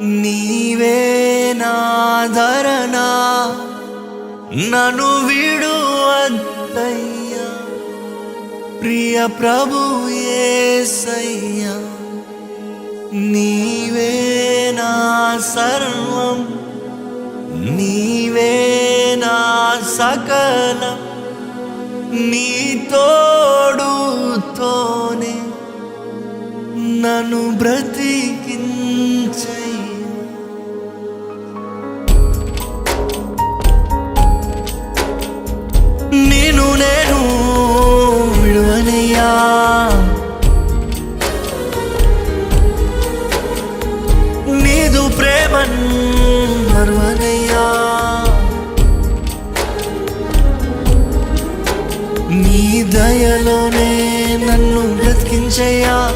నీవే నాధరణ నను విడువద్దయ్యా ప్రియ ప్రభు యేసయ్యా నీవే నా సర్వం. నీవే నా సకలం. నీ తోడుతోనే నన్ను బ్రతికించే బ్రతికించయ్యా నీ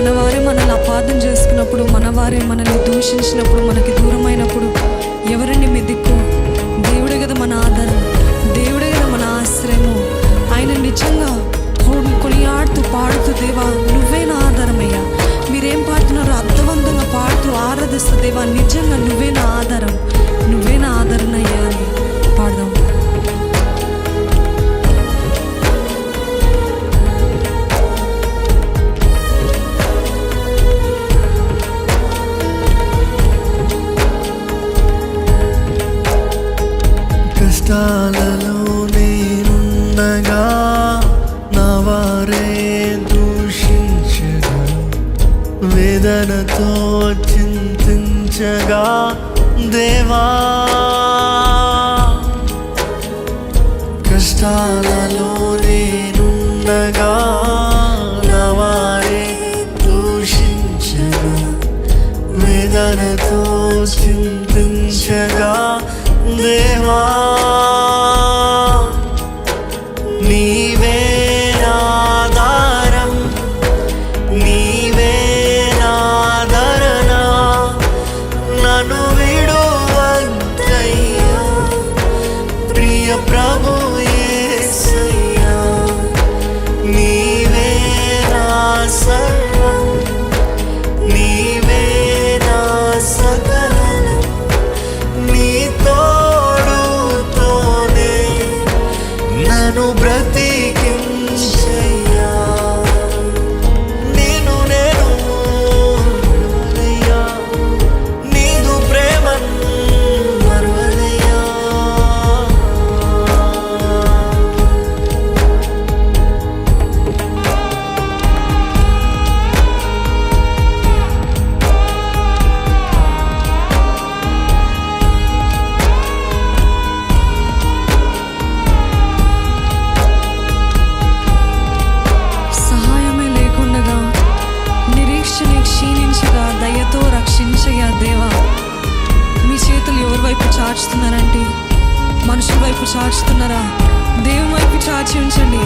మన వారే మనల్ని అపార్థం చేసుకున్నప్పుడు మన వారే మనల్ని దూషించినప్పుడు మనకి దూరమైనప్పుడు ఎవరండి మీ దిక్కు? దేవుడే కదా మన ఆధారం దేవుడే కదా మన ఆశ్రయము. ఆయన నిజంగా కొనియాడుతూ పాడుతూ దేవా నువ్వే నా ఆధారమయ్యా మీరేం పాడుతున్నారో అర్థవంతంగా పాడుతూ ఆరాధిస్తూ దేవా నిజంగా నువ్వే నా ఆధారం నువ్వే నా ఆధారణ అయ్యా అని. కష్టాలలో నేనుండగా నా వారే దూషించగా వేదనతో చింతించగా దేవా కష్టాల వైపు చాచుతున్నారా దేవుని వైపు చాచి ఉంచండి.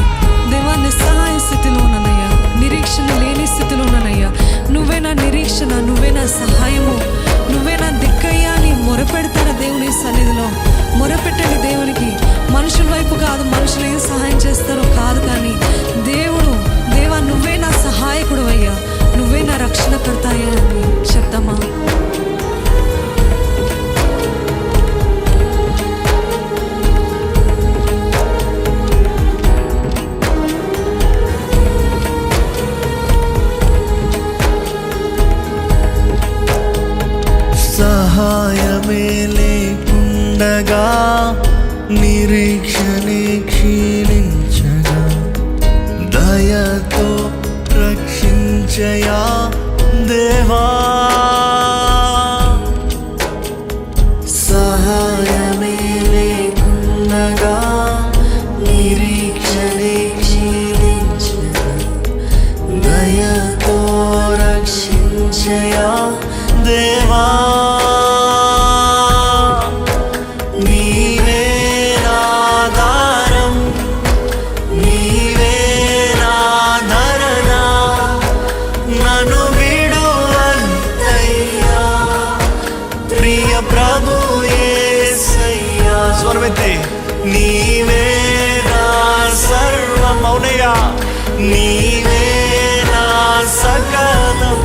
దేవా నిస్సహాయ స్థితిలో ఉన్నానయ్యా. నిరీక్షణ లేని స్థితిలో ఉన్నానయ్యా. నువ్వే నా నిరీక్షణ నువ్వే నా సహాయము. నువ్వే నా దిక్కయ్యా అని మొరపెడతారా దేవుని సన్నిధిలో? మొరపెట్టండి దేవునికి. మనుషుల వైపు కాదు మనుషులు ఏం సహాయం చేస్తారో కాదు కానీ దేవుడు దేవా నువ్వే నా సహాయకుడు అయ్యా. నువ్వే నా రక్షణ పెడతాయా అని చెప్తామా? రక్షించయా దేవా సహాయమే లేకుండా నిరీక్షణే క్షీణించగా దయతో రక్షించయా దేవా ప్రియ ప్రభు స్వరమెత్తి నీవే నా సర్వం అవునయ్యా నీవే నా సకలం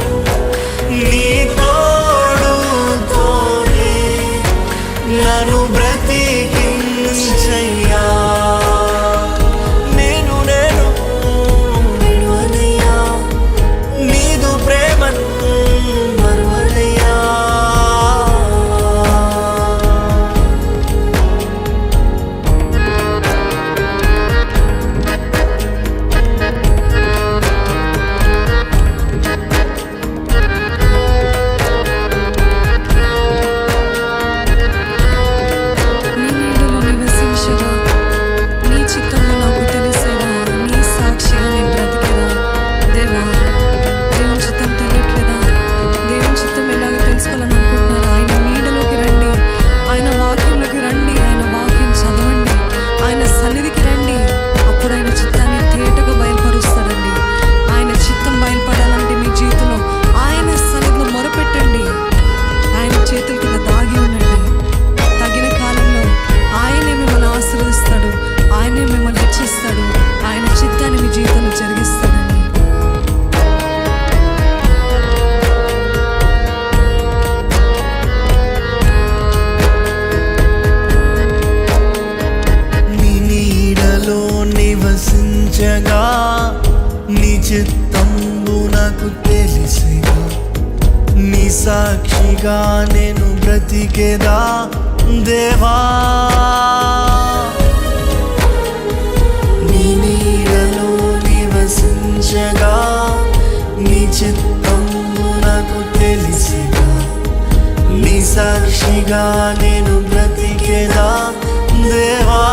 నివసించగా నీ చిత్తంబు నాకు తెలిసిగా నీ సాక్షిగా నేను బ్రతికేదా దేవా? నీ నీడలో నివసించగా నీ చిత్తంబు నాకు తెలిసిగా నీ సాక్షిగా నేను బ్రతికేదా దేవా?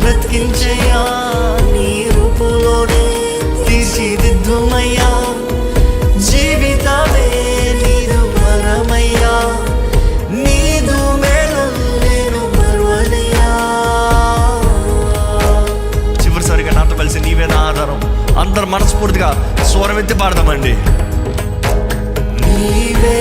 బ్రతికించయ్యా. నీ రూపులోనే తీసిదిద్దుమయ్యా జీవితమే నీదు పరమయ్యా నీదు నేను పర్వనయ్యా చివరిసారిగా నాతో కలిసి నీవే నా ఆధారం. అందరు మనస్ఫూర్తిగా స్వరం ఎత్తి పాడదామండి. నీవే